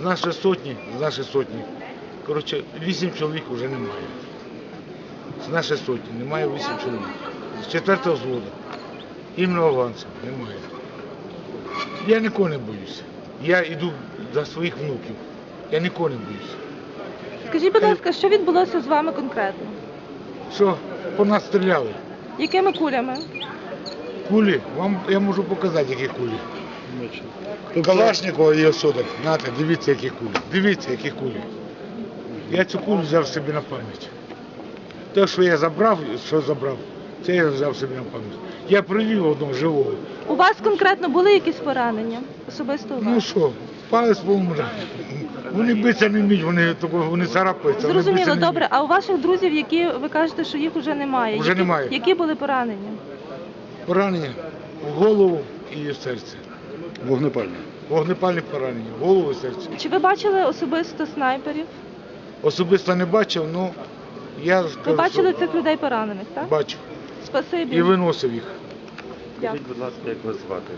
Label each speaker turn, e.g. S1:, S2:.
S1: З нашої сотні, з нашої сотні, коротше, вісім чоловік вже немає. З нашої сотні немає вісім чоловік. З четвертого взводу. Іменно афганців немає. Я нікого не боюся. Я йду за своїх внуків. Я нікого не боюся.
S2: Скажіть, будь ласка, що відбулося з вами конкретно?
S1: Що по нас стріляли?
S2: Якими кулями?
S1: Кулі, вам я можу показати, які кулі. Калашникова і Осода. Нате, дивіться, які кулі. Дивіться, які кулі. Я цю кулю взяв собі на пам'ять. Те, що я забрав, що забрав, це я взяв собі на пам'ять. Я привів одного живого.
S2: У вас конкретно були якісь поранення? Особисто у
S1: Ну що, палець повмре. Вони битися не вміють, вони, вони царапаються. вони
S2: Зрозуміло,
S1: не
S2: добре. А у ваших друзів, які ви кажете, що їх вже немає?
S1: Вже
S2: які,
S1: немає.
S2: Які були поранення?
S1: вміють. Поранення в голову і в серце.
S3: Вогнепальне.
S1: Вогнепальні поранення, голову серце.
S2: Чи ви бачили особисто снайперів?
S1: Особисто не бачив, але я
S2: Ви бачили
S1: що
S2: цих людей поранених, так?
S1: бачив
S2: Спасибі.
S1: і виносив їх.
S2: Дякую.
S4: Скажіть, будь ласка, як вас звати?